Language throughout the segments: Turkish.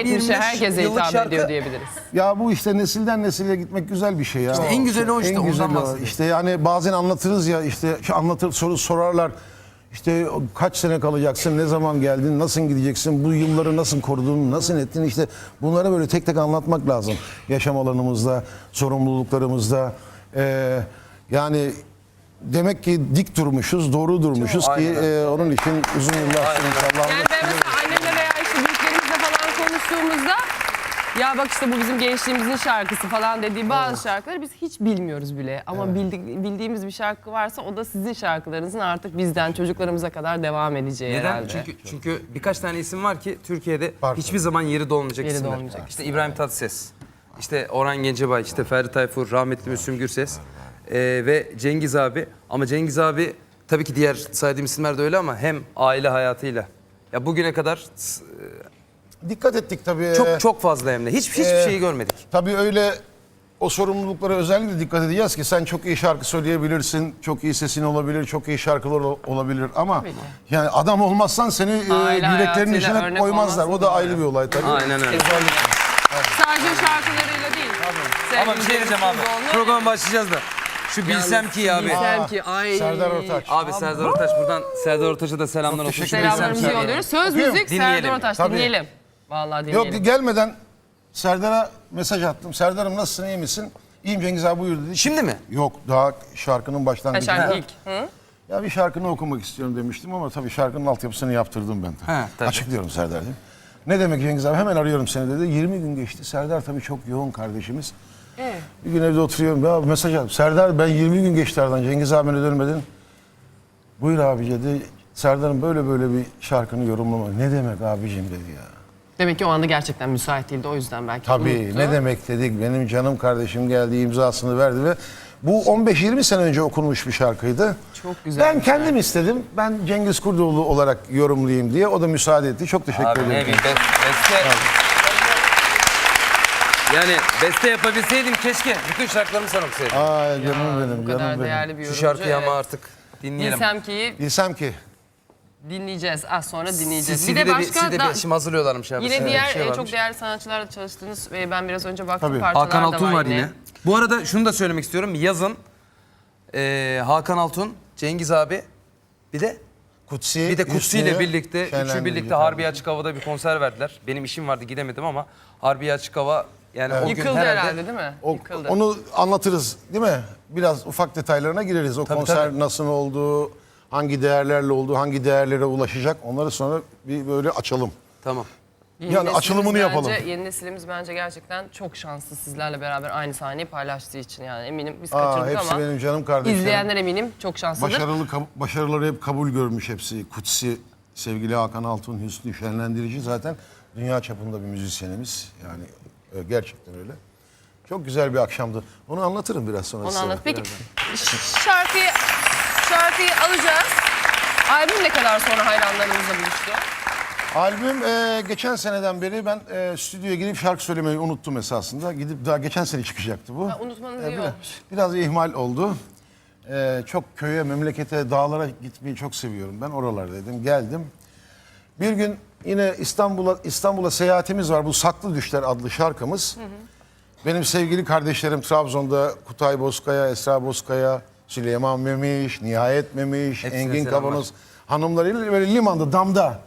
70'e 25 herkese yıllık hitap şarkı. ediyor diyebiliriz. Ya bu işte nesilden nesile gitmek güzel bir şey ya. İşte en güzeli o işte, En ondan güzeli o. bahsediyorum. İşte yani bazen anlatırız ya işte şu anlatır soru sorarlar. İşte kaç sene kalacaksın, ne zaman geldin, nasıl gideceksin, bu yılları nasıl korudun, nasıl ettin işte bunları böyle tek tek anlatmak lazım. Yaşam alanımızda, sorumluluklarımızda. Ee, yani demek ki dik durmuşuz, doğru durmuşuz ki e, onun için uzun yıllar inşallah. Yani ben mesela annemle veya işte büyüklerimizle falan konuştuğumuzda ya bak işte bu bizim gençliğimizin şarkısı falan dediği bazı şarkıları biz hiç bilmiyoruz bile. Ama bildik, bildiğimiz bir şarkı varsa o da sizin şarkılarınızın artık bizden çocuklarımıza kadar devam edeceği Neden? herhalde. Çünkü çünkü birkaç tane isim var ki Türkiye'de Var. hiçbir zaman yeri dolmayacak Yeri isimler. dolmayacak İşte İbrahim Tatlıses, işte Orhan Gencebay, işte Ferdi Tayfur, rahmetli Müslüm Gürses ee, ve Cengiz abi. Ama Cengiz abi tabii ki diğer saydığım isimler de öyle ama hem aile hayatıyla. Ya bugüne kadar s- Dikkat ettik tabii. Çok çok fazla hem de hiç hiçbir Ee, şeyi görmedik. Tabii öyle o sorumluluklara özellikle dikkat edeceğiz ki sen çok iyi şarkı söyleyebilirsin, çok iyi sesin olabilir, çok iyi şarkılar ol- olabilir ama yani adam olmazsan seni e, yüreklerin içine koymazlar. O da ayrı bir olay tabii. Aynen öyle. Sadece şarkılarıyla değil. Ama bir şey diyeceğim abi. Programa başlayacağız da. Şu bilsem ki abi. Bilsem ki ay. Serdar Ortaç. Abi Serdar Ortaç buradan Serdar Ortaç'a da selamlar olsun. Selamlarımızı yolluyoruz. Söz müzik. Serdar Ortaç Tabii. dinleyelim. Vallahi Yok dinleyelim. gelmeden Serdar'a mesaj attım. Serdar'ım nasılsın, iyi misin? İyiyim Cengiz abi buyur dedi. Şimdi mi? Yok daha şarkının Ha, başlangıcında. şarkı ilk. Hı? Ya bir şarkını okumak istiyorum demiştim ama tabii şarkının altyapısını yaptırdım ben. Tabii. He, tabii. Açıklıyorum Serdar dedim. Ne demek Cengiz abi hemen arıyorum seni dedi. 20 gün geçti. Serdar tabii çok yoğun kardeşimiz. Bir gün evde oturuyorum. Ya mesaj aldım. Serdar ben 20 gün geçti aradan. Cengiz abine dönmedin. Buyur abi dedi. Serdar'ın böyle böyle bir şarkını yorumlamak. Ne demek abicim dedi ya. Demek ki o anda gerçekten müsait değildi. O yüzden belki Tabii unuttu. ne demek dedik. Benim canım kardeşim geldi imzasını verdi ve bu 15-20 sene önce okunmuş bir şarkıydı. Çok güzel Ben bir kendim istedim. Ben Cengiz Kurdoğlu olarak yorumlayayım diye. O da müsaade etti. Çok teşekkür Abi ne ederim. bileyim beste... Yani beste yapabilseydim keşke bütün şarkılarımı sana okusaydım. Ay canım benim, Bu kadar canım benim. değerli bir Şu yorumcu. şarkıyı ama evet. artık dinleyelim. Bilsem ki Bilsem ki. Dinleyeceğiz. Az sonra dinleyeceğiz. Siz bir de bir başka bir, da, şimdi hazırlıyorlarmış abi. yine Evet, diğer bir şey e, varmış. çok değerli sanatçılarla çalıştığınız ve ben biraz önce baktım Tabii. parçalar Hakan da Altun var yine. Bu arada şunu da söylemek istiyorum. Yazın e, Hakan Altun, Cengiz abi bir de Kutsi. bir de Kutsi ile birlikte üçü birlikte. Harbiye Açık Hava'da bir konser verdiler. Benim işim vardı gidemedim ama Harbiye Açık Hava yani o gün Yıkıldı herhalde, herhalde, değil mi? O- Yıkıldı. onu anlatırız değil mi? Biraz ufak detaylarına gireriz. O Tabii, konser tabii. nasıl oldu, hangi değerlerle oldu, hangi değerlere ulaşacak onları sonra bir böyle açalım. Tamam. Yeni Yani açılımını bence- yapalım. Yeni neslimiz bence gerçekten çok şanslı sizlerle beraber aynı sahneyi paylaştığı için yani eminim biz Aa, kaçırdık hepsi ama benim canım kardeşlerim. izleyenler eminim çok şanslıdır. Başarılı başarıları hep kabul görmüş hepsi. Kutsi, sevgili Hakan Altun, Hüsnü Şenlendirici zaten dünya çapında bir müzisyenimiz. Yani e, gerçekten öyle. Çok güzel bir akşamdı. Onu anlatırım biraz sonra Onu size. anlat. Peki şarkıyı şarkıyı alacağız. Albüm ne kadar sonra hayranlarımızla buluştu? Albüm e, geçen seneden beri ben e, stüdyoya girip şarkı söylemeyi unuttum esasında. Gidip daha geçen sene çıkacaktı bu. Ha, unutmanız E, iyi biraz, olmuş. biraz ihmal oldu. E, çok köye, memlekete, dağlara gitmeyi çok seviyorum. Ben oralardaydım, geldim. Bir gün yine İstanbul'a İstanbul'a seyahatimiz var. Bu Saklı Düşler adlı şarkımız. Benim sevgili kardeşlerim Trabzon'da Kutay Bozkaya, Esra Bozkaya, Süleyman Memiş, Nihayet Memiş, Hepsine Engin selamlar. Kavanoz hanımlarıyla böyle limanda, damda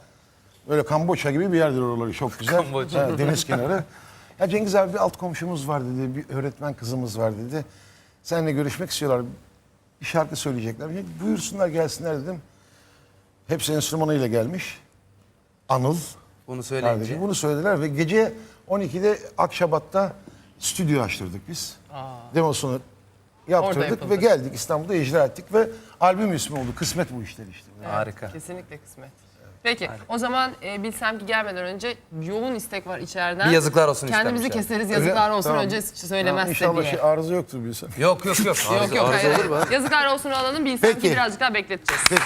böyle Kamboçya gibi bir yerdir oraları çok güzel. Kamboçya. Ha, deniz kenarı. Ya Cengiz abi bir alt komşumuz var dedi, bir öğretmen kızımız var dedi. Seninle görüşmek istiyorlar. Bir şarkı söyleyecekler. Ya Buyursunlar gelsinler dedim. Hepsi enstrümanıyla gelmiş. Anıl Bunu söyleyince. kardeşim bunu söylediler ve gece 12'de Akşabat'ta stüdyo açtırdık biz. Demosunu Orada yaptırdık ve geldik İstanbul'da icra ettik ve albüm ismi oldu. Kısmet bu işler işte. Harika. Kesinlikle kısmet. Peki o zaman e, bilsem ki gelmeden önce yoğun istek var içeriden. Bir yazıklar olsun Kendimizi istermiş keseriz yazıklar Öyle- olsun tamam. önce söylemezse İnşallah diye. şey arıza yoktur bilsen. Yok yok yok. Yok Arıza- yok arıza hayır. hayır. Yazıklar olsun alalım bilsem Peki. ki birazcık daha bekleteceğiz. Peki.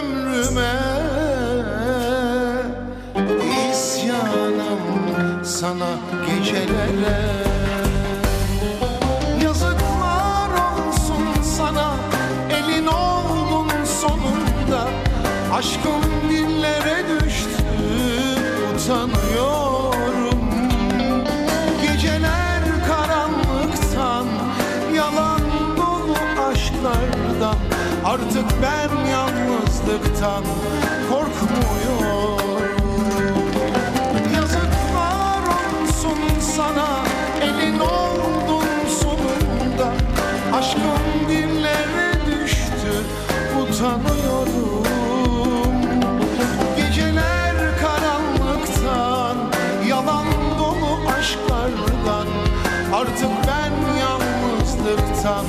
Ömrüme. İsyanım sana gecelere. Yazıklar olsun sana elin oldun sonunda. Aşkım dillere düştü utanıyorum. Geceler karanlıktan yalan dolu aşklardan. Artık ben yalnızlıktan korkmuyorum Yazıklar olsun sana elin oldun sonunda. Aşkım dillere düştü utanıyorum Geceler karanlıktan yalan dolu aşklardan. Artık ben yalnızlıktan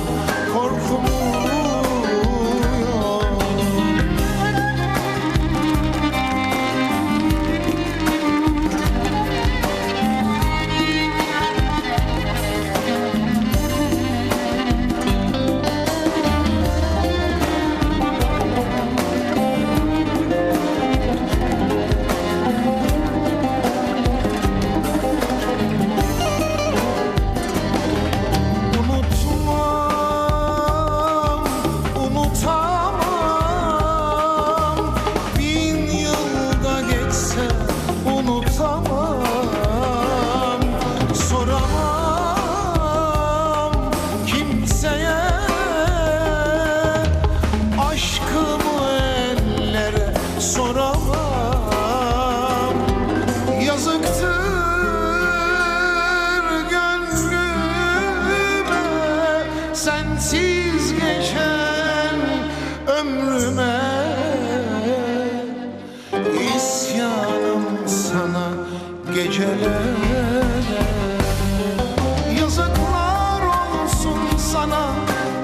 korkmuyorum gecelere Yazıklar olsun sana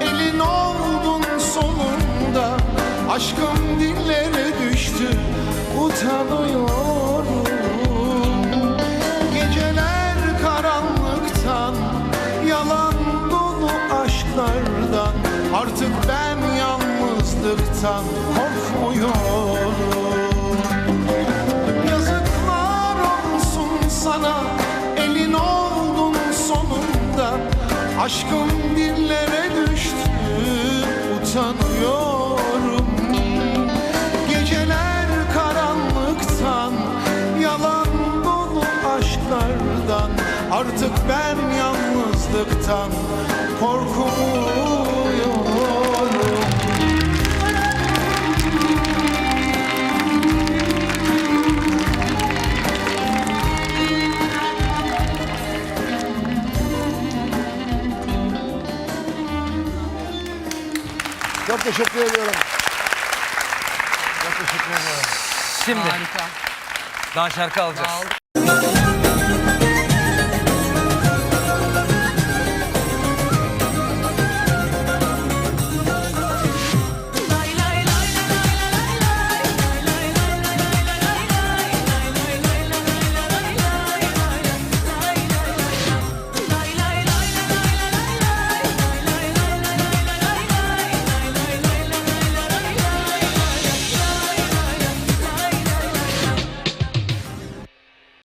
elin oldun sonunda. Aşkım dillere düştü utanıyorum. Geceler karanlıktan yalan dolu aşklardan. Artık ben yalnızlıktan korkmuyorum Aşkım dillere düştü utanıyorum. Geceler karanlıktan yalan dolu aşklardan. Artık ben yalnızlıktan korkmuyorum teşekkür ediyorum. Çok teşekkür ederim. Şimdi Harika. daha şarkı alacağız. Aldık